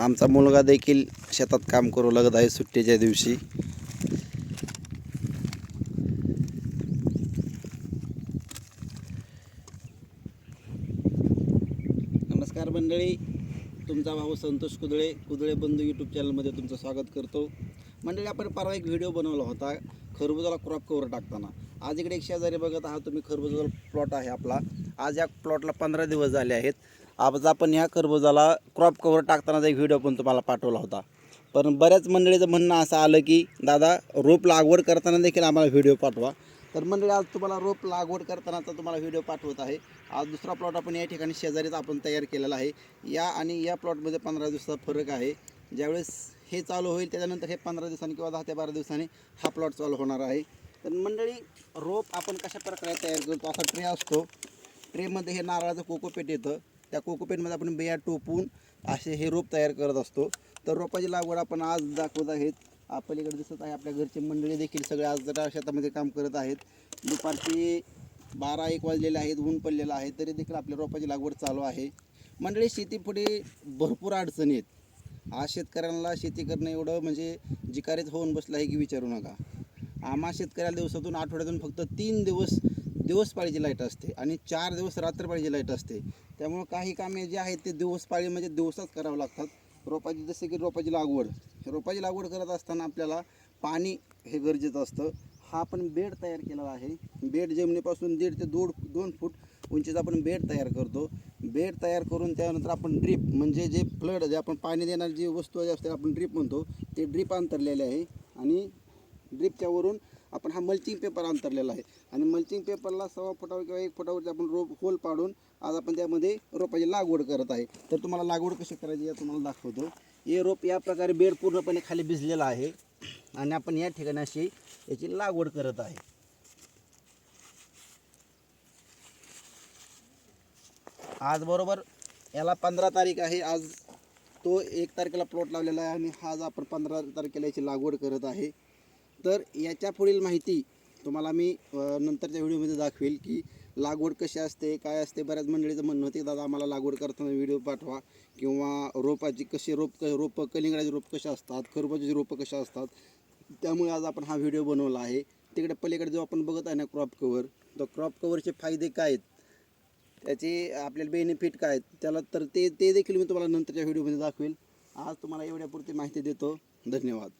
आमचा मुलगा देखील शेतात काम करू लागत आहे सुट्टीच्या दिवशी. नमस्कार मंडळी. तुमचा भाऊ संतोष कुदळे कुदळे बंधू यूट्यूब चॅनलमध्ये तुमचं स्वागत करतो. मंडळी आपण परवा एक व्हिडिओ बनवला होता खरबुजाला क्रॉप कवर टाकताना. आज इकडे एक शेजारी बघत आहात तुम्ही खरबुजाचा प्लॉट आहे आपला. आज या प्लॉटला पंधरा दिवस झाले आहेत. आज आपण ह्या खरबुजाला क्रॉप कवर टाकतानाचा एक व्हिडिओ पण तुम्हाला पाठवला होता. पण बऱ्याच मंडळीचं म्हणणं असं आलं की दादा रोप लागवड करताना देखील आम्हाला व्हिडिओ पाठवा. तर मंडळी आज तुम्हाला रोप लागवड करतानाचा तुम्हाला व्हिडिओ पाठवत आहे. आज दुसरा प्लॉट आपण या ठिकाणी शेजारीच आपण तयार केलेला आहे. या आणि या प्लॉटमध्ये पंधरा दिवसाचा फरक आहे. ज्यावेळेस हे चालू होईल त्याच्यानंतर हे पंधरा दिवसांनी किंवा दहा ते बारा दिवसांनी हा प्लॉट चालू होणार आहे. तर मंडळी रोप आपण कशा प्रकारे तयार करतो? असा ट्रे असतो. ट्रेमध्ये हे नारळाचं कोकोपेट येतं. त्या कोकोपेटमध्ये आपण बिया टोपून असे हे रोप तयार करत असतो. तर रोपाची लागवड आपण आज दाखवत आहेत. आपल्याकडे दिसत आहे आपल्या घरचे मंडळी देखील सगळे आज जरा शेतामध्ये काम करत आहेत. दुपारचे बारा एक वाजलेले आहेत ऊन पडलेलं आहे. तरी देखील आपल्या रोपाची लागवड चालू आहे. मंडळी शेतीपुढे भरपूर अडचणी आहेत. आज शेतकऱ्यांना शेती करणं एवढं म्हणजे जिकारीच होऊन बसलं आहे की विचारू नका. आम्हा शेतकऱ्याला दिवसातून आठवड्यातून फक्त तीन दिवस दिवस पाळीची लाइट असते आणि चार दिवस रात्रपाळीची लाइट असते. त्यामुळं काही कामे जे आहेत ते दिवस पाळी म्हणजे दिवसाच करावं लागतात. रोपाची जसे की रोपाची लागवड. रोपाची लागवड करत असताना आपल्याला पाणी हे गरजेचं असतं. हा आपण बेड तयार केलेला आहे. बेड जमिनीपासून दीड ते दोन दोन फूट उंचीचा आपण बेड तयार करतो. बेड तयार करून त्यानंतर आपण ड्रीप म्हणजे जे फ्लड जे आपण पाणी देणारी जी वस्तू जे असते आपण ड्रीप म्हणतो ते ड्रीप अंतरलेले आहे. आणि ड्रीपच्यावरून आपण हा मल्चिंग पेपर अंतरलेला आहे. आणि मल्चिंग पेपरला सव्वा फुटावर किंवा एक फुटावरती आपण रोप होल पाडून आज आपण त्यामध्ये रोपाची लागवड करत आहे. तर तुम्हाला लागवड कशी करायची या तुम्हाला दाखवतो. हे रोप या प्रकारे बेड पूर्णपणे खाली भिजलेला आहे. आणि आपण या ठिकाणी अशी याची लागवड करत आहे. आज बरोबर याला पंधरा तारीख आहे. आज तो एक तारखेला प्लॉट लावलेला आहे आणि आज आपण पंधरा तारखेला याची लागवड करत आहे. तर याच्या पुढील माहिती तुम्हाला मी नंतरच्या व्हिडिओमध्ये दाखवेल की लागवड कशी असते काय असते. बऱ्याच मंडळीचं म्हणणं होते दादा आम्हाला लागवड करताना व्हिडिओ पाठवा. किंवा रोपाची कशी रोप रोपं कलिंगडाची रोप कशा असतात खरबूजाची रोपं कशा असतात. त्यामुळे आज आपण हा व्हिडिओ बनवला आहे. तिकडे पलीकडे जो आपण बघत आहे ना क्रॉप कवर तर क्रॉप कवरचे फायदे काय आहेत? त्याचे आपल्याला बेनिफिट काय आहेत? त्याला तर ते ते देखील मी तुम्हाला नंतरच्या व्हिडिओमध्ये दाखवेल. आज तुम्हाला एवढ्यापुरती माहिती देतो. धन्यवाद.